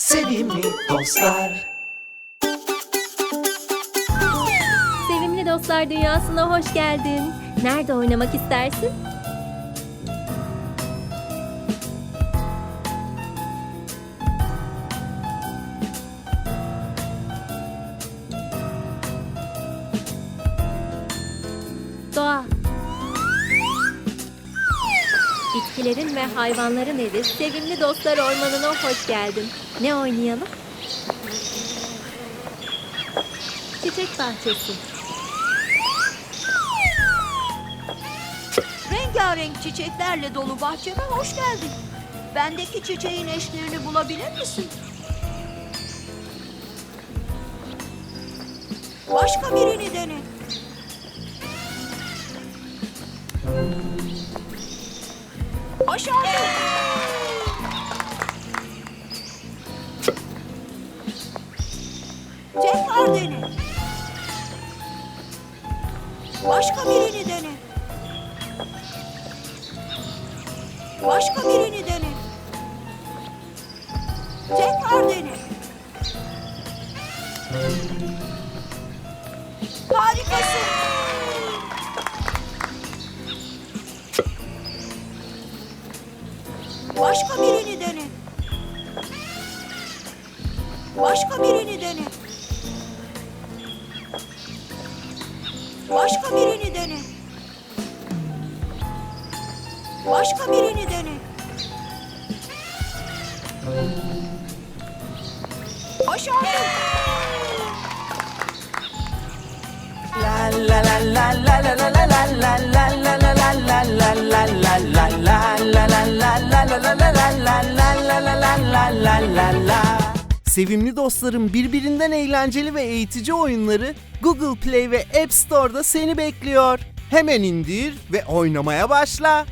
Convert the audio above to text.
Sevimli dostlar Sevimli dostlar dünyasına hoş geldin. Nerede oynamak istersin? Doğa. Bitkilerin ve hayvanların evi Sevimli Dostlar Ormanı'na hoş geldin. Ne oynayalım? Çiçek bahçesi. Rengarenk çiçeklerle dolu bahçeme hoş geldin. Bendeki çiçeğin eşlerini bulabilir misin? Başka birini dene. Başardım. Tekrar dene. Başka birini dene. Başka birini dene. Tekrar dene. Harikasın. Başka birini dene. Başka birini dene. Başka birini dene. Başka birini dene. Başardım. Sevimli dostlarım birbirinden eğlenceli ve eğitici oyunları Google Play ve App Store'da seni bekliyor. Hemen indir ve oynamaya başla.